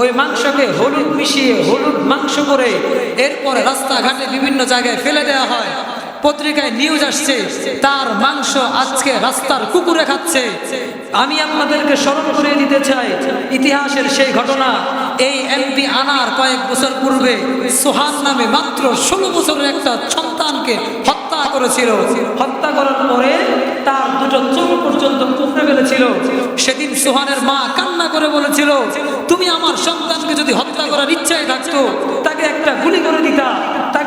ওই মাংসকে হলুদ মিশিয়ে হলুদ মাংস করে এরপরে রাস্তাঘাটে বিভিন্ন জায়গায় ফেলে দেওয়া হয়। পত্রিকায় নিউজ আসছে, তার মাংস আজকে রাস্তার কুকুরে খাচ্ছে। আমি আপনাদেরকে স্মরণ করে দিতে চাই, ইতিহাসের সেই ঘটনা, এই এমপি আনার কয়েক বছর পূর্বে সোহান নামে মাত্র ষোলো বছরের একটা সন্তানকে হত্যা করেছিল। হত্যা করার পরে তার দুটো চোখ পর্যন্ত কুকড়ে ফেলেছিল। সেদিন সোহানের মা কান্না করে বলেছিল, তুমি আমার সন্তানকে যদি হত্যা করার ইচ্ছায় থাকতো, তাকে একটা গুলি করে দিতা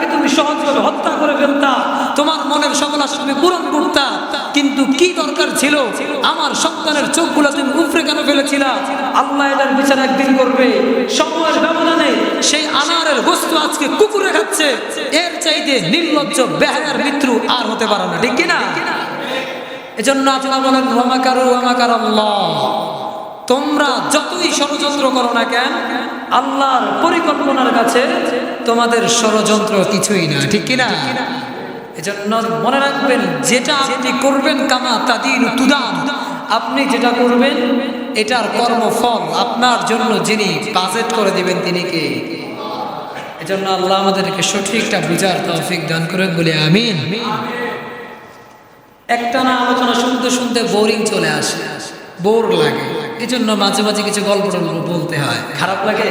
তাকে তুমি সহজভাবে হত্যা করে ফেলতা। তোমার মনের সকল আশা তুমি পূরণ করতা। কিন্তু কি দরকার ছিল? আমার সন্তানের চোখগুলো তুমি উপরে কেন ফেলেছিলা? আল্লাহ এটার বিচার একদিন করবে। সময়ের ব্যবধানে সেই আনারের বস্তু আজকে কুকুরে খাচ্ছে। এর চাইতে নির্লজ্জ বেহার মৃত্যু আর হতে পারে না, ঠিক কিনা? এজন্য আপনারা বলেন, ওয়ামাকারু ওয়ামাকার আল্লাহ তোমরা যতই ষড়যন্ত্র করো না কেন আল্লাহর পরিকল্পনার কাছে তোমাদের ষড়যন্ত্র কিছুই না, ঠিক কিনা? এজন্য মনে রাখবেন, যেটা আপনি করবেন কামা তাদিন তুদান। আপনি যেটা করবেন, এটার কর্মফল আপনার জন্য যিনি বাজেট করে দিবেন তিনি কে? এজন্য আল্লাহ আমাদেরকে সঠিকটা বুঝার তৌফিক দান করেন, বলে আমিন। একটা না আলোচনা শুনতে শুনতে বোরিং চলে আসে, বোর লাগে। এই জন্য মাঝে মাঝে কিছু গল্প বলতে হয়। খারাপ লাগে?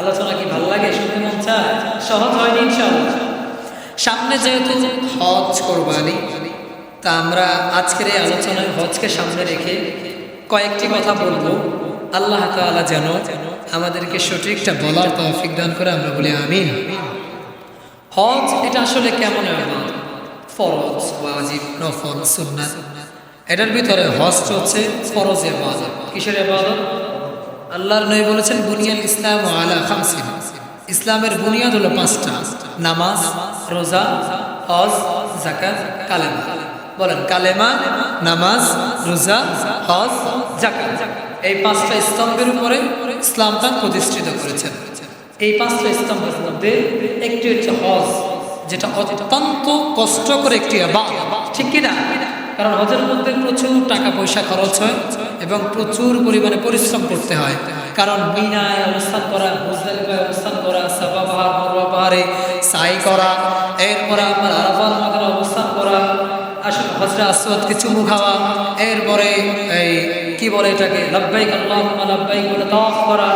আলোচনা কি ভালো লাগে? শুনতে মন চায়? সহজ হয়নি ইনশাআল্লাহ। সামনে যেহেতু হজ কোরবানি, তা আমরা আজকের এই আলোচনায় হজকে সামনে রেখে কয়েকটি কথা বলব। আল্লাহ তাআলা যেন আমাদেরকে সঠিকটা বলার তৌফিক দান করে, আমরা বলি আমিন। হজ, এটা আসলে কেমন ফরজ, ওয়াজিব, নফল, সুন্নাত। এটার ভিতরে হজ হচ্ছে ফরজ ইবাদত কিসের ইবাদত? আল্লাহর নবী বলেছেন বুনিয়াল ইসলাম আলা খামসিন। ইসলামের বুনিয়াদ হলো পাঁচটা। নামাজ, রোজা, হজ জাকাত কালেমা। বলেন, কালেমা, নামাজ, রোজা, হজ জাকাত এই পাঁচটা স্তম্ভের উপরে ইসলাম ইসলামটা প্রতিষ্ঠিত করেছেন এই পাঁচটা স্তম্ভের মধ্যে একটি হচ্ছে হজ, যেটা অত্যন্ত কষ্ট করে একটি ঠিক কিনা কারণ হজের মধ্যে প্রচুর টাকা পয়সা খরচ হয় এবং প্রচুর পরিমাণে পরিশ্রম করতে হয়। কারণ মিনায় অবস্থান করা অবস্থান করা সাবা পাহাড় পাহাড়ে সাই করা, এরপরে আপনার আরাফাত মাথায় অবস্থান করা, আসলে হজরা আসওয়াদকে চুমু খাওয়া এরপরে এই কি বলে এটাকে, লাব্বাইক আল্লাহুম্মা লাব্বাইক বলে তাওয়াফ করা,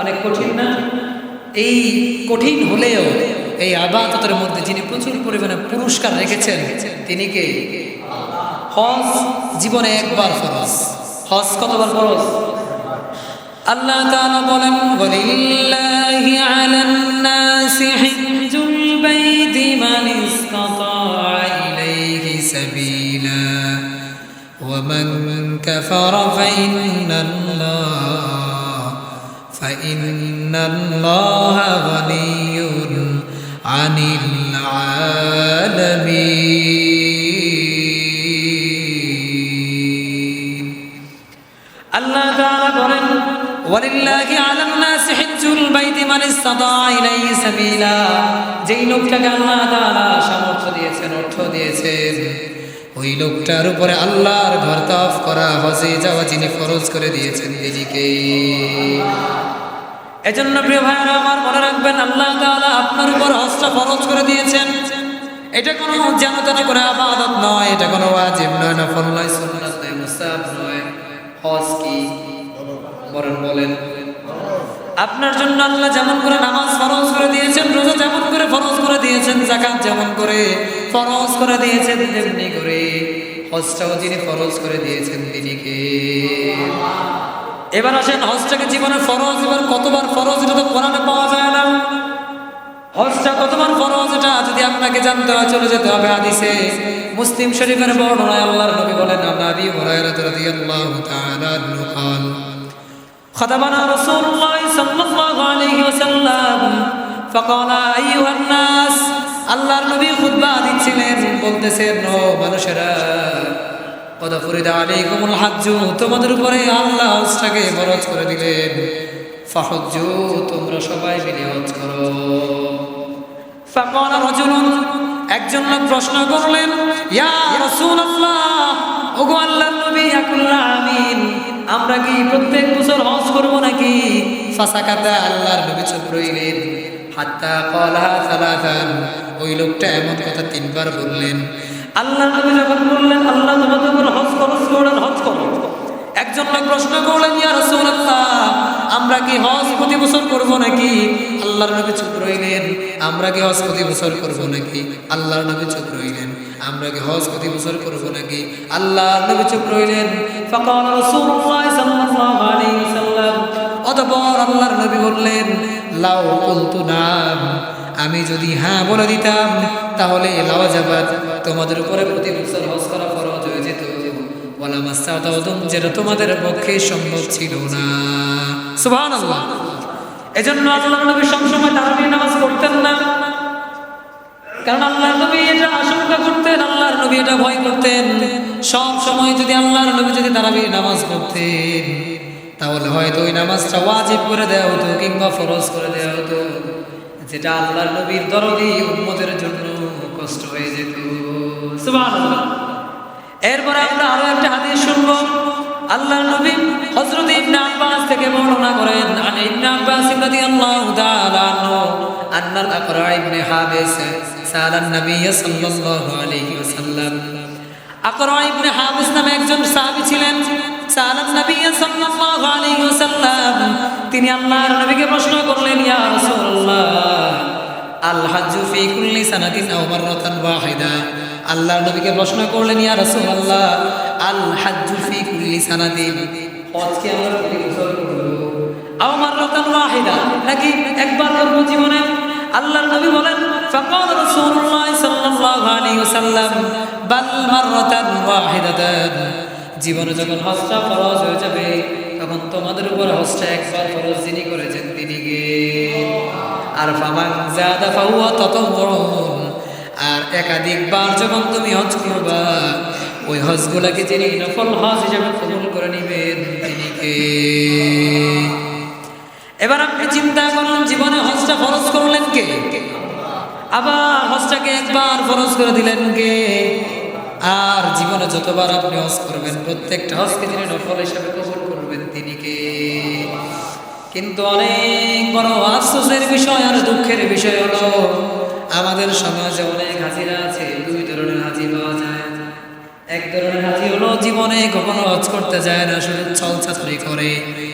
অনেক কঠিন না? এই কঠিন হলেও এই আবাদতের মধ্যে যিনি প্রচুর পরিমাণে পুরস্কার রেখেছেন, তিনি কে? হজ জীবনে একবার ফরজ। হজ কতবার ফরজ? আল্লাহ তাআলা বলেন, ওয়ালিল্লাহি আলান নাসি হিজ্জুল বাইতি মান ইসতাতা ইলাইহি সাবিলা। ওয়া মান কাফারা ফাইন্নাল্লাহ ফাইন্নাল্লাহা গনিয়্যুন আনিল আলামিন। আল্লাহ তাআলা বলেন, ওয়ালিল্লাহি আলান নাসি হিজ্জুল বাইতি মান ইসতাতা ইলাইহি সাবিলা। যেই লোকটাকে আল্লাহ তাআলা সামর্থ্য দিয়েছেন, অর্থ দিয়েছেন, ওই লোকটার উপরে আল্লাহর ঘর তাফ করা, হজে যাওয়া যিনি ফরজ করে দিয়েছেন তিনি কে এজন্য প্রিয় ভাইরা আমার মনে রাখবেন, আল্লাহ তাআলা আপনার উপর হজটা ফরজ করে দিয়েছেন। এটা কোনো যেন তেন করে আবাদত নয়, এটা কোনো ওয়াজিব নয় নফল নয়, সুন্নাত নয়, মুস্তাহাব নয়। হজ কি? বলেন বলেন। আপনার জন্য আল্লাহ যেমন করে নামাজ ফরজ করে দিয়েছেন, রোজা যেমন করে ফরজ করে দিয়েছেন জাকাত যেমন করে ফরজ করে দিয়েছেন, তেমনি করে হজটাও যিনি ফরজ করে দিয়েছেন, তিনি কে? এবার আসেন, হজটাকে জীবনে ফরজ, এবার কতবার ফরজ এটা তো কোরআনে পাওয়া যায় না। হজটা কতবার ফরজ এটা যদি আপনাকে জানতে হয় চলে যেতে হবে হাদিসে মুসলিম শরীফের বর্ণনায় আল্লাহর নবী বলেন নবী হুরায়রা রাদিয়াল্লাহু তাআলা আনহু قال خطبنا رسول الله صلى الله عليه وسلم فقال ايها الناس আল্লাহর নবী খুতবা দিচ্ছিলেন বলতেছেন ও মানুষেরা কদ ফরিদা আলাইকুমুল হাজ্জু তোমাদের উপরে আল্লাহ হজটাকে ফরজ করে দিলেন তোমরা সবাই মিলে হজ করো। ফাকালা রাজুলুন একজন লোক প্রশ্ন করলেন ইয়া রাসূলুল্লাহ ওগো আল্লাহর নবী আমিন আমরা কি প্রত্যেক বছর হজ করব নাকি? ফাসাকাতা আল্লাহর নবী চুপ রইলেন হাত্তা কলা সালাতান ওই লোকটা এমন কথা তিনবার বললেন। আল্লাহ নবী যখন বললেন আল্লাহ তোমাদের হজ করেন হজ করো। একজন লোক প্রশ্ন করলেন ইয়া রাসূলুল্লাহ আমরা কি হজ প্রতি বছর করব নাকি? আল্লাহর নবী চুপ রইলেন। আমরা কি হজ প্রতি বছর করব নাকি? আল্লাহর নবী চুপ রইলেন। আমরা কি হজ প্রতি বছর করব নাকি? আল্লাহর নবী চুপ রইলেন। ওয়াসাল্লাম। অতঃপর আল্লাহর নবী বললেন, লাউ কুলতু নাম। আমি যদি হ্যাঁ বলে দিতাম, তাহলে লাওয়াজাবাদ তোমাদের উপরে প্রতি বছর হজ করা ফরজ হয়ে যেত। ওয়ালা যেটা তোমাদের পক্ষে সম্ভব ছিল না। সুবহানাল্লাহ। এজন্য আল্লাহর নবী সবসময় তারাবির নামাজ পড়তেন না। কারণ আল্লাহর নবী এটা আশঙ্কা করতেন, আল্লাহর নবী এটা ভয় করতেন। সব সময় যদি আল্লাহর নবী যদি তারাবির নামাজ পড়তেন, তাহলে হয়তো ওই নামাজটা ওয়াজিব করে দেওয়া হতো কিংবা ফরজ করে দেওয়া হতো। যেটা আল্লাহর নবীর দরদি উম্মতের জন্য কষ্ট হয়ে যেত। এরপরে আমরা আরও একটা হাদিস শুনব। আল্লাহর নবী হযরত ইবনে আব্বাস থেকে বর্ণনা আব্বাস রাদিয়াল্লাহু তাআলা আনহু আকরা ইবনে হাবিস সালান নবী সাল্লাল্লাহু আলাইহি ওয়াসাল্লাম। আকরা ইবনে হাবিস নামে একজন সাহাবী ছিলেন সালান নবী সাল্লাল্লাহু আলাইহি ওয়াসাল্লাম। তিনি আল্লাহর নবীকে প্রশ্ন করলেন, ইয়া রাসূলুল্লাহ আল হাজ্জু ফি কুল্লি সানাতিন আও মাররাতান ওয়াহিদা? আল্লাহর নবীকে প্রশ্ন করলেন, ইয়া রাসূলুল্লাহ আল হাজ্জু ফি কুল্লি সানাতিন? হজ আমরা প্রতি বছর করব। নাকি একবার জীবনে? বলেন যখন হজটা ফরজ হয়ে যাবে, তখন তোমাদের উপর হজটা একবার ফরজ যিনি করেছেন তিনি গে আর ফামান জাদা ফাহুয়া তাতাওউন আর একাধিকবার যখন তুমি হজ করবা, ওই হজগুলাকে যিনি নফল হজ হিসেবে কবুল করে নেবেন তিনি কে? এবার আপনি চিন্তা করুন জীবনে হজটা ফরজ করলেন কে? আবার হজটাকে একবার ফরজ করে দিলেন কে? আর জীবনে যতবার আপনি হজ করবেন, প্রত্যেকটা হজকে তিনি নফল হিসেবে কবুল করবেন তিনি কে? কিন্তু অনেক বড় আফসোসের বিষয়, আর দুঃখের বিষয় হলো, আমাদের সমাজে অনেক হাজিরা আছে, দুই ধরনের হাজি পাওয়া যায়। এক ধরনের হাজি হলো, জীবনে কখনো হজ করতে যায় না, শুধু ছলছাত্রি করে,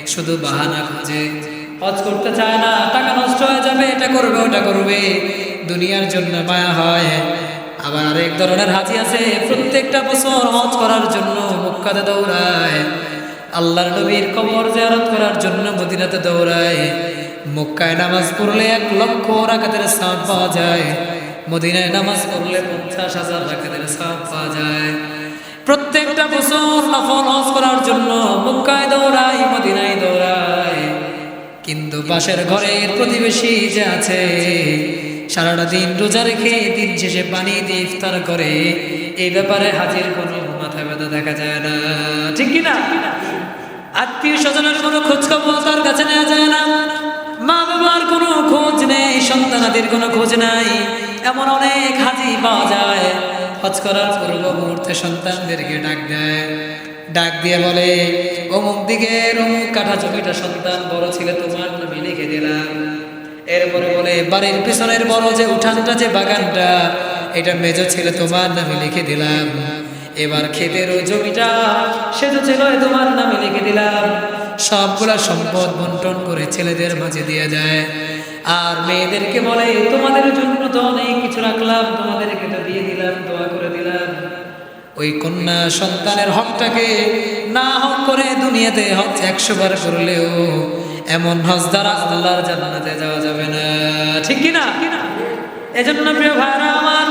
শুধু বাহানা খুঁজে। হজ করতে চায় না, টাকা নষ্ট হয়ে যাবে, এটা করবে, ওটা করবে। দুনিয়ার জন্য মায়া হয়। আবার আরেক ধরনের হাজি আছে, প্রত্যেকটা বছর হজ করার জন্য মুক্কাতে দৌড়ায়। আল্লাহর নবীর কবর জিয়ারত করার জন্য মদিনাতে দৌড়ায়। মক্কায় নামাজ পড়লে এক লক্ষ রাকাতের সাপ পাওয়া যায়। মদিনায় নামাজ পড়লে পঞ্চাশ হাজার রাকাতের সাপ পাওয়া যায়। প্রত্যেকটা বছর নফল হজ করার জন্য মক্কায় দৌড়ায়, মদিনায় দৌড়ায়। কিন্তু পাশের ঘরের প্রতিবেশী যে আছে, সারাটা দিন রোজা রেখে দিন শেষে পানি দিয়ে ইফতার করে, এই ব্যাপারে হাজির কোনো মাথা ব্যথা দেখা যায় না। ঠিক কিনা? আত্মীয় স্বজনের কোনো খোঁজ খবর তার কাছে নেওয়া যায় না। মা বাবার কোনো খোঁজ নেই সন্তানাদের কোনো খোঁজ নাই। এমন অনেক হাজি পাওয়া যায়। হজ করার পূর্ব মুহূর্তে সন্তানদেরকে ডাক দেয়। ডাক দিয়ে বলে, অমুক দিকে অমুক কাঠা জমিটা সন্তান বড় ছেলে তোমার নামে লিখে দিলাম। এরপরে বলে, বাড়ির পিছনের বড় যে উঠানটা, যে বাগানটা, এটা মেজো ছেলে তোমার নামে লিখে দিলাম। এবার ক্ষেতের ওই জমিটা সে তো ছিল তোমার নামে লিখে দিলাম। সবগুলা সম্পদ বন্টন করে ছেলেদের মাঝে দিয়ে যায়। আর মেয়েদেরকে বলে, তোমাদের জন্য তো অনেক কিছু রাখলাম, তোমাদেরকে তো দিয়ে দিলাম, দোয়া করে দিলাম। ওই কন্যা সন্তানের হকটাকে না হক করে দুনিয়াতে হক একশো বার করলেও এমন হজ দ্বারা আল্লাহর জান্নাতে যাওয়া যাবে না। ঠিক কি না এজন্য প্রিয় ভাইরা আমার,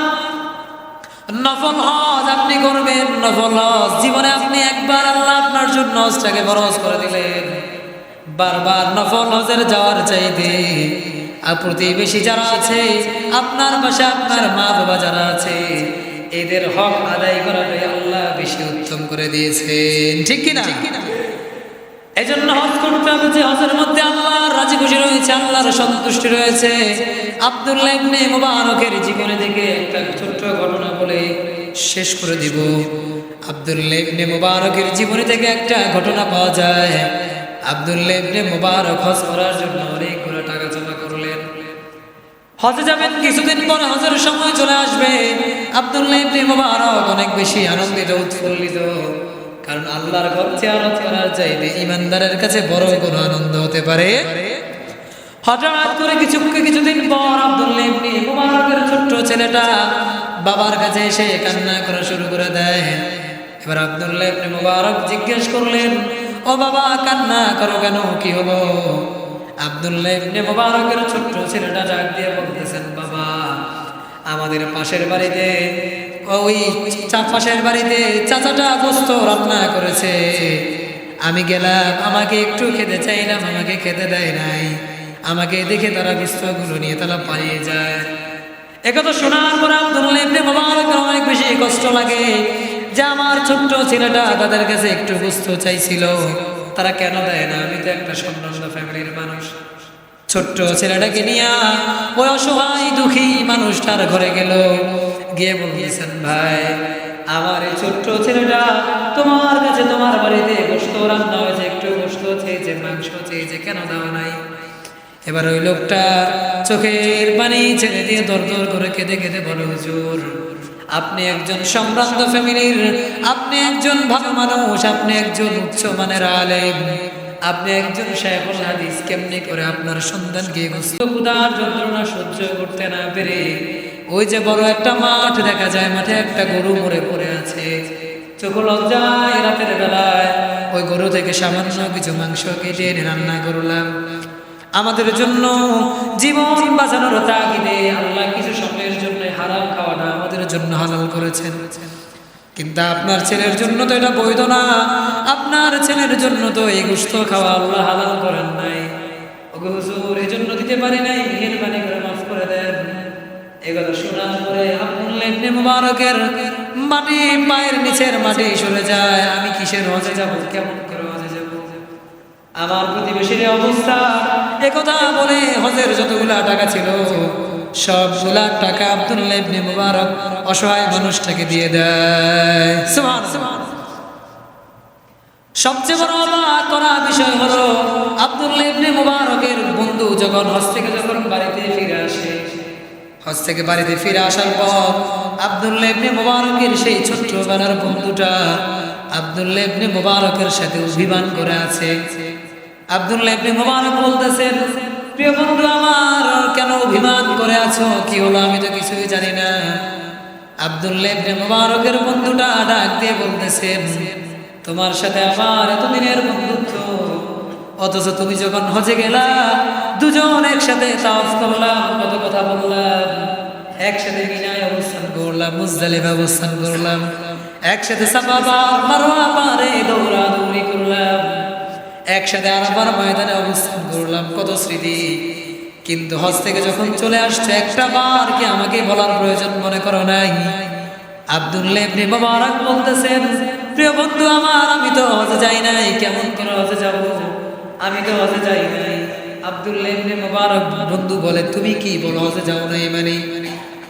নফল হজ আপনি করবেন, নফল হজ জীবনে আপনি একবার আল্লাহ আপনার জন্য হজটাকে বরজ করে দিলেন। বারবার নফল হজের যাওয়ার চাইতে আর প্রতিবেশী যারা আছে, আপনার পাশে আপনার মা বাবা যারা আছে এদের হক আদায় করাটাই আল্লাহ বেশি উত্তম করে দিয়েছেন। ঠিক কিনা? এই জন্য হজ করতে হবে যে হজের মধ্যে আল্লাহর রাজি খুশি রয়েছে আল্লাহর সন্তুষ্টি রয়েছে। আব্দুল্লাহ ইবনে মুবারকের জীবনে থেকে একটা ছোট্ট ঘটনা বলে শেষ করে দিব। আব্দুল্লাহ ইবনে মুবারকের জীবনী থেকে একটা ঘটনা পাওয়া যায়। আব্দুল্লাহ ইবনে মুবারক হজ করার জন্য করলেন হজে যাবেন, কিছুদিন পরে হজের সময় চলে আসবে। আব্দুল্লাহ ইবনে মুবারক, অনেক বেশি আনন্দিত, উৎফুল্লিত। কারণ আল্লাহর ঘর জিয়ারত করার চাইতে ইমানদারের কাছে বড় কোনো আনন্দ হতে পারে। হঠাৎ করে কিছু কিছুদিন পর আব্দুল্লাহ ইবনে মুবারকের ছোট্ট ছেলেটা বাবার কাছে এসে কান্না করা শুরু করে দেয়। এবার আব্দুল্লাহ ইবনে মুবারক জিজ্ঞেস করলেন, ও বাবা, কান্না করো কেন? কি হলো? আব্দুল্লাহ মুবারকের ছোট্ট ছেলেটা ডাক দিয়ে বলতেছেন, বাবা, আমাদের পাশের বাড়িতে, ওই পাশের বাড়িতে চাচাটা গোস্ত রান্না করেছে। আমি গেলাম, আমাকে একটু খেতে চাইলাম, আমাকে খেতে দেয় নাই। আমাকে দেখে তারা বিস্তগুলো নিয়ে তারা পালিয়ে যায়। একথা শোনার পর আব্দুল্লাহ ইবনে অনেক বেশি কষ্ট লাগে যে আমার ছোট্ট ছেলেটা তাদের কাছে একটু গোস্ত চাইছিল। তারা কেন দেয় না? আমি তো একটা সম্ভ্রান্ত ফ্যামিলির মানুষ। ছোট্ট ছেলেটাকে নিয়ে ওই অসহায় দুঃখী মানুষটার ঘরে গেল। গিয়ে বলতেছেন, ভাই, আমার এই ছোট্ট ছেলেটা তোমার কাছে তোমার বাড়িতে গোস্ত রান্না হয়েছে, একটু গোস্ত চেয়েছে, মাংস চেয়েছে, কেন দেওয়া নাই? এবার ওই লোকটা চোখের পানি ছেড়ে দিয়ে দর দর করে কেঁদে কেঁদে বলে, হুজুর আপনি একজন সম্ভ্রান্ত ফ্যামিলির, আপনি একজন ভালো মানুষ, আপনি একজন উচ্চ মানের আলেম। আপনি একজন শেখুল হাদিস, কেমনি করে আপনার সন্তানকে ক্ষুধার যন্ত্রণা সহ্য করতে না পেরে ওই যে বড় একটা মাঠ দেখা যায়, মাঠে একটা গরু মরে পড়ে আছে। চোখ লজ্জায় রাতের বেলায়। ওই গরু থেকে সামান্য কিছু মাংস কেটে রান্না করলাম। আমাদের জন্য জীবন বাঁচানোর তাগিদে আল্লাহ কিছু সময়ের জন্য হারাম খাওয়াটা আমাদের জন্য হালাল করেছেন। কিন্তু আপনার ছেলের জন্য তো এটা বৈধ না। আপনার ছেলের জন্য তো এই গুস্ত খাওয়া আল্লাহ হালাল করেন নাই। হুজুর, এই জন্য দিতে পারি নাই, মেহরবানি করে মাফ করে দেন। এগুলো মাটি, পায়ের নিচের মাটি সরে যায়। আমি কিসের হজে যাব, কেমন আমার প্রতিবেশীর অবস্থা। একথা বলে হজের যতগুলা টাকা ছিল, সবগুলা টাকা আব্দুল্লাহ ইবনে মুবারক অসহায় মানুষটাকে দিয়ে দেয়। সবচেয়ে বড় অবাক করা বিষয় হলো, আব্দুল্লাহ ইবনে মুবারকের বন্ধু যখন হজ থেকে যখন বাড়িতে ফিরে আসে, হজ থেকে বাড়িতে ফিরে আসার পর আব্দুল্লাহ ইবনে মুবারকের সেই ছোট্টবেলার বন্ধুটা আব্দুল্লাহ ইবনে মুবারকের সাথে অভিমান করে আছে। আব্দুল্লাহ ইবনে মুবারক বলতেছেন, প্রিয় বন্ধু, আমার কেন অভিমান করে আছো? কি হলো? আমি তো কিছুই জানি না। আব্দুল্লাহ ইবনে বন্ধুটা ডাক দিয়ে বলতেছেন, তোমার সাথে আমার এতদিনের বন্ধুত্ব, অথচ তুমি যখন হজে গেলা, দুজন একসাথে তাওয়াফ করলাম, কত কথা বললাম, একসাথে মিনায় অবস্থান করলাম মুজদালিফে অবস্থান করলাম, একসাথে সাফা পার মারওয়া পারে দৌড়াদৌড়ি করলাম একসাথে আরাফার ময়দানে অবস্থান করলাম, কত স্মৃতি। কিন্তু হজ থেকে যখন চলে আসছে, একটা বার কি আমাকে বলার প্রয়োজন মনে করো নাই? আব্দুল্লাহ ইবনে মুবারক বলতেছেন, প্রিয় বন্ধু আমার, আমি তো হজে যাই নাই, কেমন করে হজে যাব? আমি তো হজে যাই নাই। আব্দুল্লাহ ইবনে মুবারক বন্ধু বলে, তুমি কি বলো, হজে যাও নাই মানে?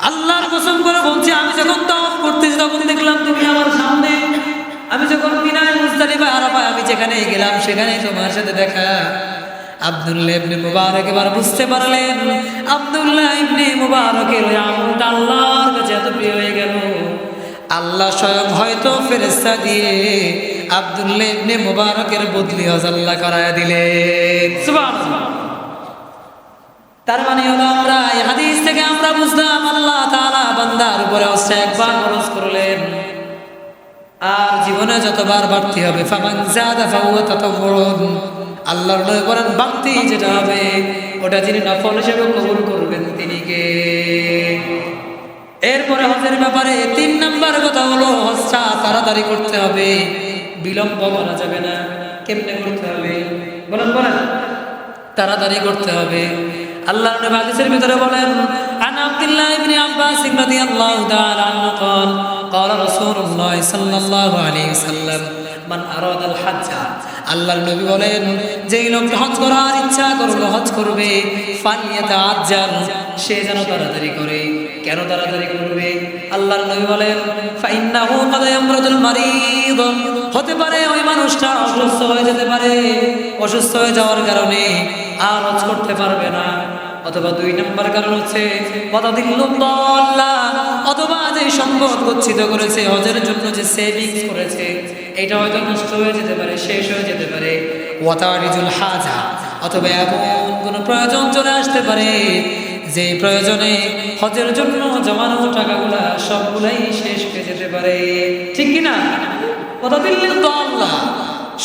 আল্লাহর কসম করে বলছি, আমি যখন তাওয়াফ করতেছি, তখন দেখলাম তুমি আমার সামনে আমি যখন মিনায় মুজদালিফা আরাফা আমি যেখানে গেলাম, সেখানেই তোমার সাথে দেখা। এবার বুঝতে আল্লাহর প্রিয় হয়ে গেল। আল্লাহ হয়তো দিয়ে বদলি হজ আল্লাহ করায় সুবহানাল্লাহ। তার মানে হলো আমরা হাদিস থেকে আমরা বুঝলাম, আল্লাহ তাআলা বান্দার উপরে হচ্ছে একবার খরচ করলেন। আর জীবনে যতবার বাড়তি হবে, ফামান জাদা আল্লাহর করেন বাড়তি যেটা হবে, ওটা যিনি নফল হিসেবে কবুল করবেন তিনি কে? এরপরে হজের ব্যাপারে তিন নাম্বার কথা হলো হজটা তাড়াতাড়ি করতে হবে, বিলম্ব করা যাবে না। কেমনে করতে হবে? বলেন বলেন। তাড়াতাড়ি করতে হবে। আল্লাহ নবী হাদিসের ভিতরে বলেন আন আব্দুল্লাহ ইবনে আব্বাস রাদিয়াল্লাহু তাআলা আনহু قال قال رسول الله صلى الله عليه وسلم من أراد الحج আল্লাহর নবী বলেন যেই লোক হজ করার ইচ্ছা করলো হজ করবে ফালিয়াতা আজ্জাল সে যেন তাড়াতাড়ি করে কেন তাড়াতাড়ি করবে আল্লাহর নবী বলেন ফাইন্নাহু কাদ ইয়ামরাতুল মারিদ হতে পারে ওই মানুষটা অসুস্থ হয়ে যেতে পারে অসুস্থ হয়ে যাওয়ার কারণে আর হজ করতে পারবে না অথবা দুই নম্বর কারণ হচ্ছে অথবা যে সম্পদ গচ্ছিত করেছে, হজের জন্য যে সেভিংস করেছে, এটা হয়তো নষ্ট হয়ে যেতে পারে, শেষ হয়ে যেতে পারে। ওয়াতারিজুল হাজা, অথবা এমন কোনো প্রয়োজন চলে আসতে পারে, যে প্রয়োজনে হজের জন্য জমানো টাকাগুলা সবগুলাই শেষ হয়ে যেতে পারে। ঠিক কিনা? কথা দিল্লি তো আল্লাহ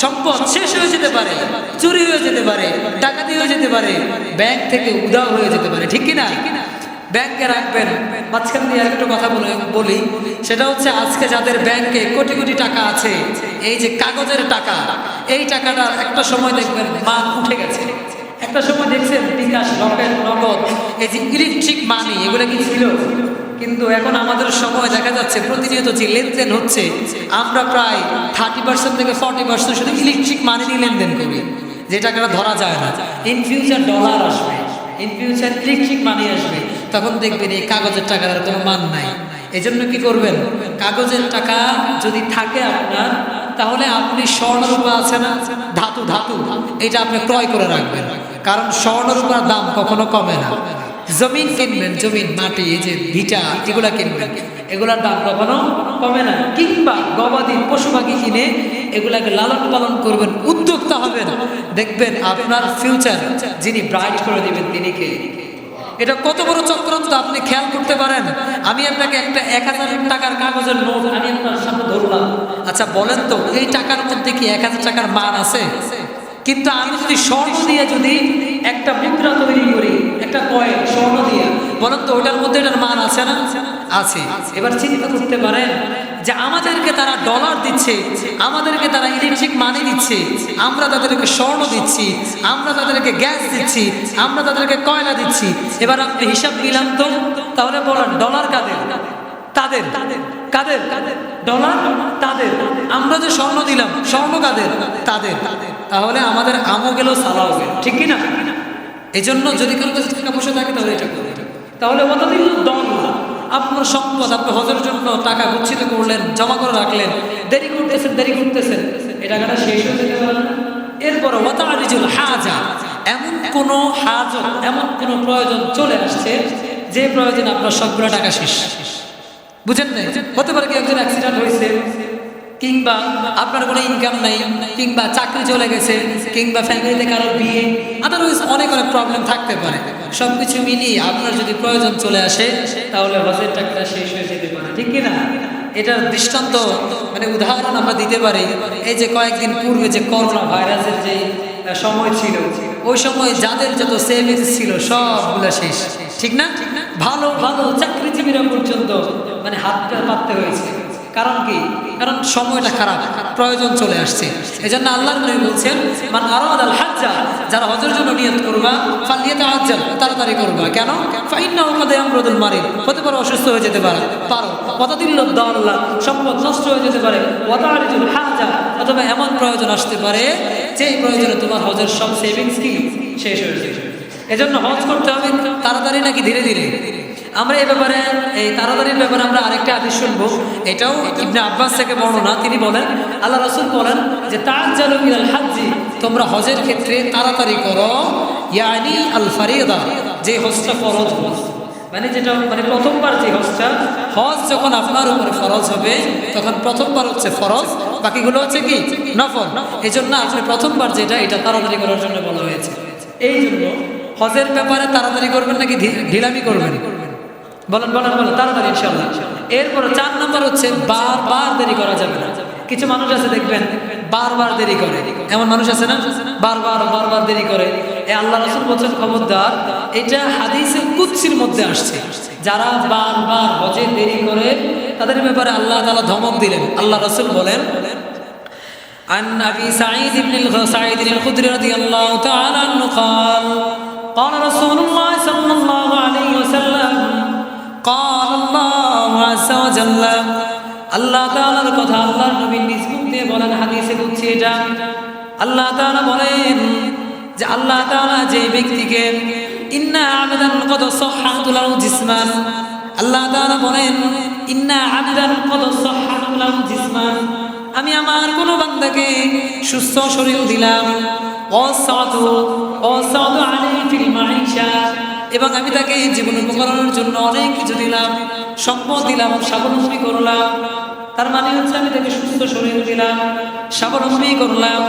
সম্পদ শেষ হয়ে যেতে পারে, চুরি হয়ে যেতে পারে, ডাকাতি হয়ে যেতে পারে, ব্যাংক থেকে উদাও হয়ে যেতে পারে, ঠিক কিনা? ব্যাংকে রাখবেন। মাঝখান দিয়ে একটু কথা বলে সেটা হচ্ছে আজকে যাদের ব্যাংকে কোটি কোটি টাকা আছে, এই যে কাগজের টাকা, এই টাকাটা একটা সময় দেখবেন মান উঠে গেছে। একটা সময় দেখছেন বিকাশ নগদ, এই যে ইলেকট্রিক মানি এগুলো কি ছিল? কিন্তু এখন আমাদের সময় দেখা যাচ্ছে, প্রতিনিয়ত যে লেনদেন হচ্ছে, আমরা প্রায় থার্টি পার্সেন্ট থেকে ফর্টি পার্সেন্ট শুধু ইলেকট্রিক মানি নিয়ে লেনদেন করি যে টাকাটা ধরা যায় না। ইন ফিউচার ডলার আসবে ইন ফিউচার ইলেকট্রিক মানি আসবে, তখন দেখবেন এই কাগজের টাকার কোনো মান নাই। এই জন্য কি করবেন? কাগজের টাকা যদি থাকে আপনার, তাহলে আপনি স্বর্ণরূপা আছে না? ধাতু ধাতু। এটা আপনি ক্রয় করে রাখবেন। কারণ স্বর্ণরূপার দাম কখনো কমে না। জমিন কিনবেন, জমিন, মাটি, এই যে ভিটা, এগুলা কিনবেন। এগুলার দাম কখনো কমে না। কিংবা গবাদি পশু পাখি কিনে এগুলাকে লালন পালন করবেন, উদ্যোক্তা হবেন। দেখবেন আপনার ফিউচার যিনি ব্রাইট করে দিবেন, তিনি কে? এটা কত বড় চক্রান্ত, আপনি খেয়াল করতে পারেন। আমি আপনাকে একটা এক হাজার টাকার কাগজের নোট আমি আপনার সামনে ধরলাম। আচ্ছা বলেন তো, এই টাকার মধ্যে কি এক হাজার টাকার মান আছে? কিন্তু আমি যদি স্বর্ণ দিয়ে যদি একটা মুদ্রা তৈরি করি একটা কয়েন, স্বর্ণ দিয়ে। বলেন তো ওটার মধ্যে এটার মান আছে না? আছে। এবার চিন্তা করতে পারেন যে আমাদেরকে তারা ডলার দিচ্ছে, আমাদেরকে তারা ইলেকট্রিক মানি দিচ্ছে, আমরা তাদেরকে স্বর্ণ দিচ্ছি, আমরা তাদেরকে গ্যাস দিচ্ছি, আমরা তাদেরকে কয়লা দিচ্ছি। এবার আপনি হিসাব মিলান তো, তাহলে বলেন ডলার কাদের? তাদের। কাদের? ডলার তাদের। আমরা যে স্বর্ণ দিলাম, স্বর্ণ কাদের? তাদের। তাহলে আমাদের আমও গেল, সালাও গেল। ঠিক কি এই জন্য যদি কারও কাছে টাকা পয়সা থাকে, তাহলে এটা করবে তাহলে কতদিন দল আপনার সম্পদ আপনি হজের জন্য টাকা গুচ্ছিত করলেন, জমা করে রাখলেন, দেরি করতেছেন দেরি করতেছেন, এই টাকাটা শেষ হয়ে যেতে পারে না। এরপর ওয়াতারিজুল হাজা, এমন কোন হাজত এমন কোন প্রয়োজন চলে আসছে, যে প্রয়োজন আপনার সবগুলো টাকা শেষ। বুঝেন না হতে পারে কি একজন অ্যাক্সিডেন্ট হয়েছে কিংবা আপনার কোনো ইনকাম নাই, কিংবা চাকরি চলে গেছে, কিংবা ফ্যামিলিতে কারও বিয়ে আদারওয়াইজ অনেক অনেক প্রবলেম থাকতে পারে। সব কিছু মিলিয়ে আপনার যদি প্রয়োজন চলে আসে, তাহলে হজের টাকাটা শেষ হয়ে যেতে পারে, ঠিক কি না এটার দৃষ্টান্ত মানে উদাহরণ আমরা দিতে পারি, এই যে কয়েকদিন পূর্বে যে করোনা ভাইরাসের যে সময় ছিল, ওই সময় যাদের যত সেভিংস ছিল, সবগুলো শেষ, ঠিক না? ভালো ভালো চাকরিজীবীরা পর্যন্ত মানে হাতটা পাততে হয়েছে। কারণ কি? কারণ সময়টা খারাপ, প্রয়োজন চলে আসছে। এই জন্য আল্লাহ নবী বলছেন, মান আরাদ আল হাজ্জা, যারা হজের জন্য নিয়ত করবা ফালিয়াতে হাজ্জাল তাড়াতাড়ি করবা। কেন? ফাইন্না ওকাদে আমরদুল মারিদ হতে পারে অসুস্থ হয়ে যেতে পারে। পারো। কতদিন আল্লাহ সম্পদ নষ্ট হয়ে যেতে পারে। ওয়াতারিজুল হাজা অথবা এমন প্রয়োজন আসতে পারে যে প্রয়োজনে তোমার হজের সব সেভিংস কি? শেষ হয়ে যাবে এজন্য হজ করতে হবে, তাড়াতাড়ি নাকি ধীরে ধীরে? আমরা এই ব্যাপারে, এই তাড়াতাড়ির ব্যাপারে আমরা আরেকটা আদেশ শুনব। এটাও ইবনে আব্বাস থেকে বর্ণনা। তিনি বলেন, আল্লাহ রসুল বলেন যে তার জালুমিল হাজি তোমরা হজের ক্ষেত্রে তাড়াতাড়ি করো। ইয়ানি আল ফারিদা, যে হজটা ফরজ মানে যেটা মানে প্রথমবার যে হজটা, হজ যখন আপনার উপরে ফরজ হবে, তখন প্রথমবার হচ্ছে ফরজ, বাকিগুলো হচ্ছে কি? নফল। এই জন্য আপনি প্রথমবার যেটা, এটা তাড়াতাড়ি করার জন্য বলা হয়েছে। এই জন্য হজের ব্যাপারে তাড়াতাড়ি করবেন নাকি ঢিলামি করবেন? বলেন বলেন বলেন তাড়াতাড়ি ইনশাল্লাহ এরপর চার নম্বর হচ্ছে বারবার দেরি করা যাবে না কিছু মানুষ আছে দেখবেন বারবার দেরি করে এমন মানুষ আছে না বারবার বারবার দেরি করে এ আল্লাহ রসুল বলছেন খবরদার এটা হাদিসে কুৎসির মধ্যে আসছে যারা বারবার হজে দেরি করে তাদের ব্যাপারে আল্লাহ তালা ধমক দিলেন আল্লাহ রসুল বলেন عن ابي سعيد بن سعيد الخدري رضي الله تعالى عنه قال قال رسول الله صلى الله عليه وسلم قال الله عز وجل আল্লাহ তাআলার কথা আল্লাহর নবী নিজ মুখ দিয়ে বলেন হাদিসে বুঝছি এটা আল্লাহ তাআলা বলেন যে আল্লাহ তাআলা যে ব্যক্তিকে ইন্না আবেদান কদ সহাতুলাউ জিসমান আল্লাহ তাআলা বলেন ইন্না আবেদান কদ সহাতুলাউ জিসমান আমি আমার কোন বান্দাকে সুস্থ শরীর দিলাম। অসাধু অসাধু আলাইহি ফিল মাইশা। এবং আমি তাকে জীবন উপকরণের জন্য অনেক কিছু দিলাম, সম্পদ দিলাম, স্বাবলম্বী করলাম। তার মানে হচ্ছে আমি তাকে সুস্থ শরীর দিলাম, স্বাবলম্বী করলাম।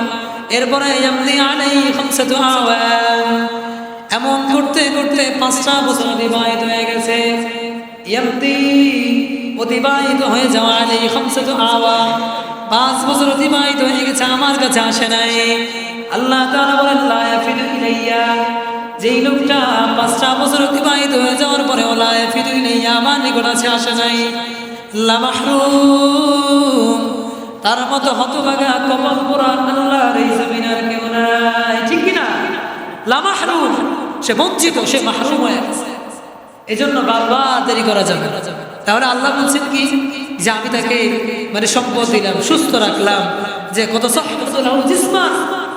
এরপরে এমনি আলাই খামসাতু আওয়াম এমন করতে করতে পাঁচটা বছর অতিবাহিত হয়ে গেছে। এমতি অতিবাহিত হয়ে যাওয়া আলাই খামসাতু আওয়াম পাঁচ বছর অতিবাহিত হয়ে গেছে, আমার কাছে আসে নাই। আল্লাহ ইলাইয়া। যেই লোকটা পাঁচটা বছর অতিবাহিত হয়ে যাওয়ার পরে ওলা ইয়াফিদু ইলাইয়া, আমার নিকট আছে, আসে নাই। তার মতো হতভাগা কপাল পোড়া আল্লাহর এই জমিনের কেউ নাই। ঠিক কি না? লামাহরুম সে বঞ্চিত, সে মাহরুম হয়ে গেছে। এই জন্য বারবার দেরি করা যাবে। তাহলে আল্লাহ বলছেন কি? যে আমি তাকে মানে সম্পদ দিলাম সুস্থ রাখলাম। যে কত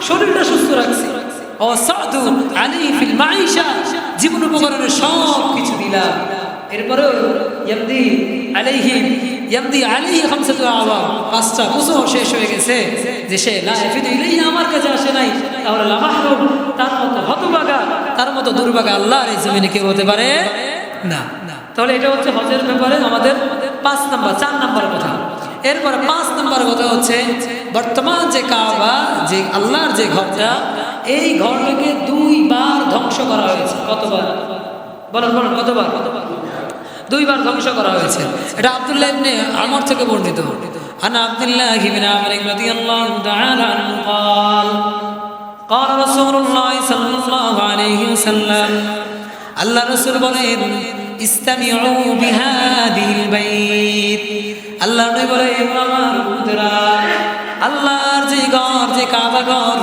শরীরটা সুস্থ রাখছি। জীবন উপকরণের সব কিছু দিলাম। এরপরেও পাঁচটা শেষ হয়ে গেছে। যে সে আমার কাছে আসে নাই। তার মতো তার মতো দুর্ভাগা আল্লাহর এই জমিনে কেউ হতে পারে না। তাহলে এটা হচ্ছে হজের ব্যাপারে আমাদের পাঁচ নাম্বার, চার নাম্বার এরপরে পাঁচ নাম্বার কথা হচ্ছে বর্তমান যে কাবা যে আল্লাহর যে ঘরটা এই ঘরটাকে দুইবার ধ্বংস করা হয়েছে কতবার বলেন বলেন কতবার দুইবার ধ্বংস করা হয়েছে এটা আব্দুল্লাহ ইবনে আমর থেকে বর্ণিত আনা আব্দুল্লাহ ইবনে আমর রাদিয়াল্লাহু তাআলা আনহু قال قال رسول الله صلى الله عليه وسلم আল্লাহ রাসূল বলেন ইস্তামিউ বিহাদিল বাইত আল্লাহ উম্মতেরা আল্লাহর যে ঘর, যে কাবা ঘর,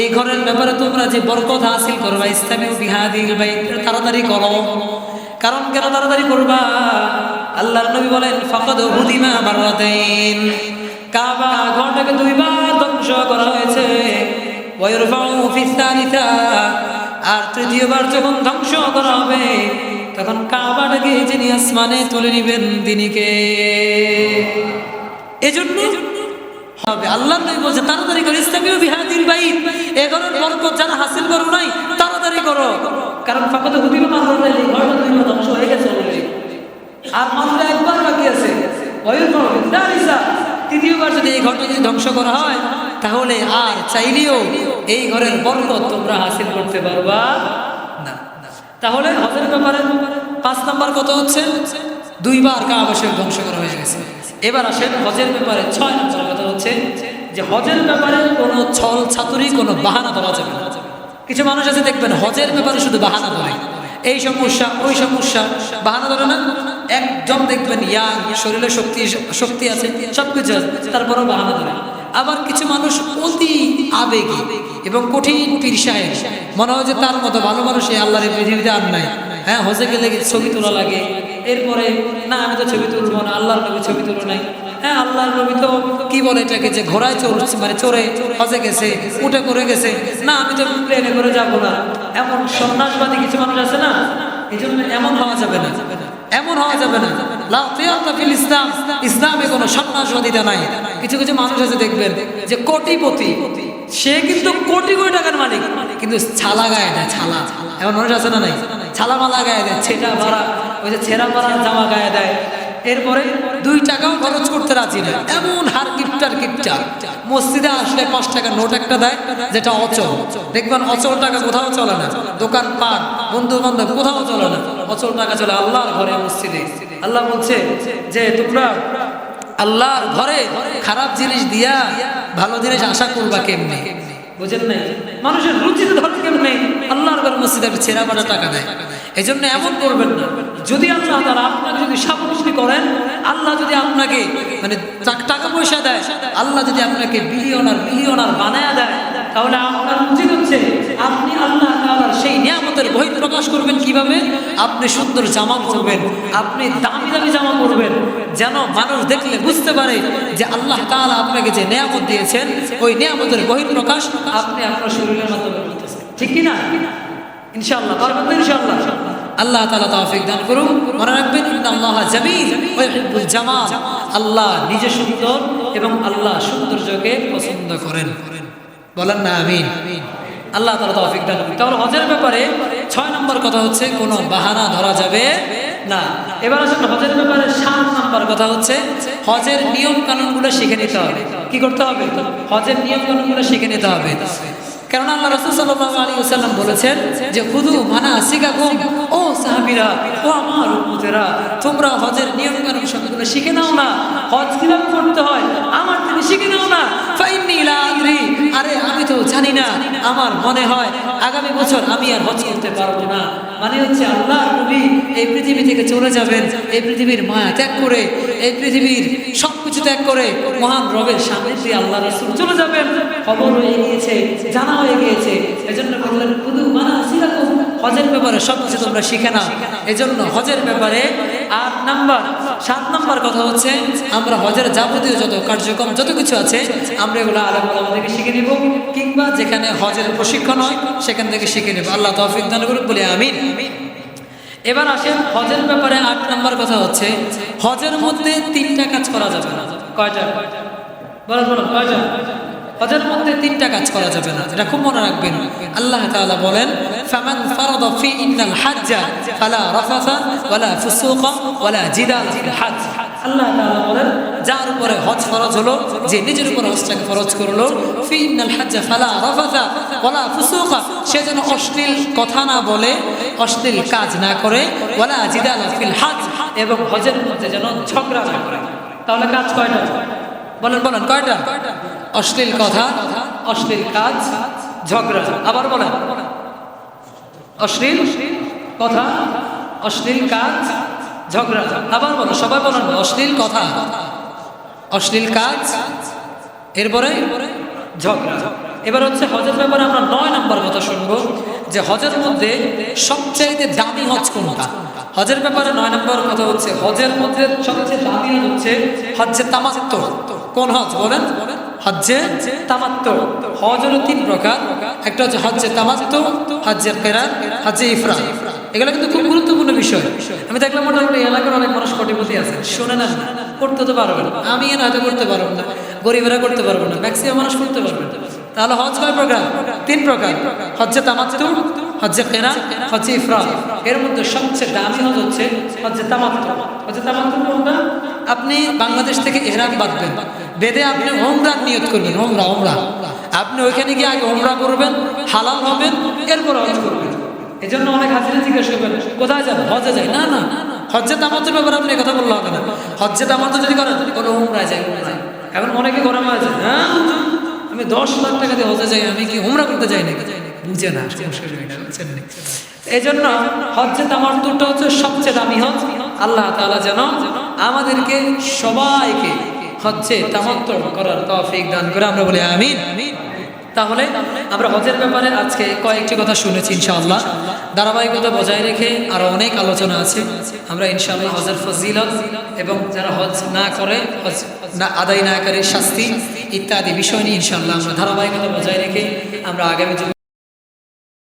এই ঘরের ব্যাপারে তোমরা যে বরকত হাসিল করবা ইসলামিক বিহাদিল বাইত তাড়াতাড়ি করো। কারণ কেন তাড়াতাড়ি করবা? আল্লাহর নবী বলেন, ফাকাদ হুদিমা মাররাতাইন। কাবা ঘরটাকে দুইবার ধ্বংস করা হয়েছে। আর তৃতীয়বার যখন ধ্বংস করা হবে তখন কাবাটাকে যিনি আসমানে তুলে নিবেন তিনিকে এজন্য হবে আল্লাহ নবী বলছে, তাড়াতাড়ি করো ইসলামীয় বিহাদিল বাইত এ ঘরের বরকত যারা হাসিল করো নাই, তাড়াতাড়ি করো। কারণ ফাঁকাতে মাত্র ঘরটা ধ্বংস হয়ে গেছে already। আর মাত্র একবার বাকি আছে। তৃতীয়বার যদি এই ঘরটা যদি ধ্বংস করা হয়, তাহলে আর চাইলেও এই ঘরের বরকত তোমরা হাসিল করতে পারবা। তাহলে হজের ব্যাপারে পাঁচ নাম্বার কত হচ্ছে, দুইবার কাবা শরীফ ধ্বংস করা হয়ে গেছে। এবার আসেন হজের ব্যাপারে ছয় নম্বর কথা হচ্ছে যে হজের ব্যাপারে কোনো ছল ছাতুরি, কোনো বাহানা দেওয়া যাবে না। কিছু মানুষ আছে দেখবেন হজের ব্যাপারে শুধু বাহানা ধরে এই সমস্যা, ওই সমস্যা, বাহানা ধরে না? একদম দেখবেন ইয়াং, শরীরে শক্তি শক্তি আছে সব কিছু আছে, তারপরেও বাহানা ধরে। আবার কিছু মানুষ অতি আবেগী এবং কঠিন পীরসায় মনে হয় যে তার মতো ভালো মানুষ এই আল্লাহর পৃথিবীতে আর নাই। হ্যাঁ হজে গেলে ছবি তোলা লাগে? এরপরে, না, আমি তো ছবি তুলবো না, আল্লাহর নবী ছবি তুলো নাই। হ্যাঁ আল্লাহর নবী তো কি বলে এটাকে যে ঘোড়ায় চড়ছে মানে চড়ে হজে গেছে, উঠে করে গেছে। না, আমি তো প্লেনে করে যাব না। এমন সন্ন্যাসবাদী কিছু মানুষ আছে না? এই জন্য এমন হওয়া যাবে না। এমন হওয়া যাবে না। লা তিয়াতা ফিল ইসলাম। ইসলামে কোনো সন্ন্যাসবাদিতা নাই। কিছু কিছু মানুষ আছে দেখবেন যে কোটিপতি। সে কিন্তু কোটি কোটি টাকার মালিক। কিন্তু ছালা গায়ে দেয়, ছালা। এমন মানুষ আছে না নাই? ছালা মালা গায়ে দেয় ছেটা ভাড়া ওই যে ছেঁড়া ভাড়া জামা গায়ে দেয়। এরপরে দুই টাকাও খরচ করতে রাজি না। এমন হার কিপটার কিপটার মসজিদে আসলে পাঁচ টাকা নোট একটা দেয়, যেটা অচল। দেখবেন অচল টাকা কোথাও চলে না। দোকান পান বন্ধু বান্ধব কোথাও চলে না। অচল টাকা চলে আল্লাহর ঘরে, মসজিদে। আল্লাহ বলছে যে তোমরা আল্লাহর ঘরে খারাপ জিনিস দিয়া ভালো জিনিস আশা করবা কেমনে? বুঝেন নাই? মানুষের রুচিতে ধরে কেমনে? আল্লাহর ঘর মসজিদে ছেঁড়া বাটা টাকা দেয়। এই জন্য এমন করবেন না। যদি আল্লাহ তারা আপনাকে যদি স্বাবলম্বী করেন, আল্লাহ যদি আপনাকে মানে টাকা পয়সা দেয়, আল্লাহ যদি আপনাকে বিলিয়নার মিলিয়নার বানায় দেয় তাহলে আপনার উচিত হচ্ছে আপনি আল্লাহ তাআলার সেই নিয়ামতের বহিঃ প্রকাশ করবেন কীভাবে? আপনি সুন্দর জামা পরবেন, আপনি দামি দামি জামা পরবেন, যেন মানুষ দেখলে বুঝতে পারে যে আল্লাহ তাআলা আপনাকে যে নিয়ামত দিয়েছেন, ওই নিয়ামতের বহিঃপ্রকাশ আপনি আপনার শরীরের মাধ্যমে করতেছেন। ঠিক কি না ইনশাআল্লাহ, পারবেন তো ইনশাআল্লাহ? আল্লাহ তাআলা তৌফিক দান করুন, মনে রাখবেন ইন্নাল্লাহ জামিল জামাল। আল্লাহ নিজে সুন্দর এবং আল্লাহ সৌন্দর্যকে পছন্দ করেন। বলেন না, আমিন। আল্লাহ তালা তৌফিক দান করুন। তাহলে হজের ব্যাপারে ছয় নম্বর কথা হচ্ছে, কোনো বাহানা ধরা যাবে না। এবার আসলে হজের ব্যাপারে সাত নম্বর কথা হচ্ছে, হজের নিয়ম কানুনগুলো শিখে নিতে হবে। কি করতে হবে? হজের নিয়ম কানুনগুলো শিখে নিতে হবে। কেননা আল্লাহ রসুল সাল্লাহ আলী সাল্লাম বলেছেন যে মানা গুম ও সাহাবিরা, ও আমার তোমরা হজের নিয়ম কানুন শিখে নাও না। হজ কীভাবে করতে হয়, আমার থেকে শিখে নাও না। আরে, আমি তো জানি না, আমার মনে হয় আগামী বছর আমি আর হজ করতে পারব না। মানে হচ্ছে আল্লাহ নবী এই পৃথিবী থেকে চলে যাবেন, এই পৃথিবীর মায়া ত্যাগ করে, এই পৃথিবীর সব কিছু ত্যাগ করে মহান রবের সামনে আল্লাহ রসুল চলে যাবেন। খবর হয়ে গিয়েছে, জানা হয়ে গিয়েছে। এজন্য বললেন কুদু মানা হজের ব্যাপারে সব কিছু তোমরা শিখে নাও। এজন্য হজের ব্যাপারে আট নাম্বার, সাত নাম্বার কথা হচ্ছে, আমরা হজের যাবতীয় যত কার্যক্রম, যত কিছু আছে, আমরা এগুলো আলাম আলাদা থেকে শিখে নিব। কিংবা যেখানে হজের প্রশিক্ষণ হয়, সেখান থেকে শিখে নেব। আল্লাহ তৌফিক দান করুক, বলে আমিন। এবার আসেন হজের ব্যাপারে আট নম্বর কথা হচ্ছে, হজের মধ্যে তিনটা কাজ করা যাবে না। কয়টা? বলেন বলেন, কয়টা? হজের মধ্যে তিনটা কাজ করা যাবে না। এটা খুব মনে রাখবেন। আল্লাহ তাআলা বলেন, ফামান ফি হাজ্জা। আল্লাহ বলেন, যার উপরে হজ ফরজ হলো, যে নিজের উপর হজটাকে ফরজ করল হাজ্জা সে যেন অশ্লীল কথা না বলে, অশ্লীল কাজ না করে, ওয়ালা জিদাল ফিল হজ এবং হজের মধ্যে যেন ঝগড়া না করে। তাহলে কাজ কয়টা? বলেন বলেন, কয়টা? অশ্লীল কথা, অশ্লীল কাজ, ঝগড়া। আবার বলেন। অশ্লীল কথা, অশ্লীল কাজ ঝগড়া, আবার বলো, সবাই বলেন অশ্লীল কথা। অশ্লীল কাজ, এরপরে ঝগড়া। এবার হচ্ছে হজের ব্যাপারে আমরা নয় নম্বর কথা শুনব, যে হজের মধ্যে সবচাইতে দামি হজ কোনটা? হজের ব্যাপারে নয় নম্বর কথা হচ্ছে, হজের মধ্যে সবচেয়ে দামি হচ্ছে হজ্জে তামাত্ম কোন হজ বলেন? হজ্জে তামাত্ম হজ হলো তিন প্রকার। একটা হচ্ছে হজ্জে তামাত্ম হজ্জের কেরার হজ্জে ইফরা এগুলো কিন্তু খুব গুরুত্বপূর্ণ বিষয়। আমি দেখলাম মোটামুটি এলাকার অনেক মানুষ কোটিপতি আছে শোনে না, করতে তো পারবেন আমি এর হয়তো করতে পারব না? গরিবেরা করতে পারব না। ম্যাক্সিমাম মানুষ করতে পারবে না। তাহলে হজ কয় প্রকার? তিন প্রকার। হজ্জে তামাত্তু হজ্জে কেরা হজ্জে ইফরা এর মধ্যে সবচেয়ে দামি হজ হচ্ছে হজ্জে তামাত্তু হজ্জে তামাত্তু আপনি বাংলাদেশ থেকে এহরাম বাঁধবেন বেদে আপনি ওমরা নিয়ত করবেন। ওমরা ওমরা। আপনি ওইখানে গিয়ে আগে ওমরা করবেন, হালাল হবেন, এরপর হজ করবেন। এই জন্য অনেক হাজিরা জিজ্ঞেস করবেন কোথায় যান হজে যায়? না না। হজ্জে তামাত্তুর ব্যাপারে আপনি কথা বললে হবে না। হজ্জে তামাত্তু যদি করেন, কোনো উমরায় যায় এখন অনেকে ঘরে মাঝে হ্যাঁ আমি দশ লাখ টাকা দিয়ে হজে যাই, আমি কি উমরা করতে যাই নাকি? বুঝে না না। এই জন্য হজ্জে তামাত্তুরটা হচ্ছে সবচেয়ে দামি হজ আল্লাহ তাআলা যেন আমাদেরকে সবাইকে হজ্জে তামাত্তর করার তৌফিক দান করে, আমরা বলি আমিন। তাহলে আমরা হজের ব্যাপারে আজকে কয়েকটি কথা শুনেছি ইনশাআল্লাহ। ধারাবাহিকতা বজায় রেখে আরও অনেক আলোচনা আছে। আমরা ইনশাআল্লাহ হজের ফজিল এবং যারা হজ না করে, হজ না আদায় না করে শাস্তি ইত্যাদি বিষয় নিয়ে ইনশাআল্লাহ আমরা ধারাবাহিকতা বজায় রেখে আমরা আগামী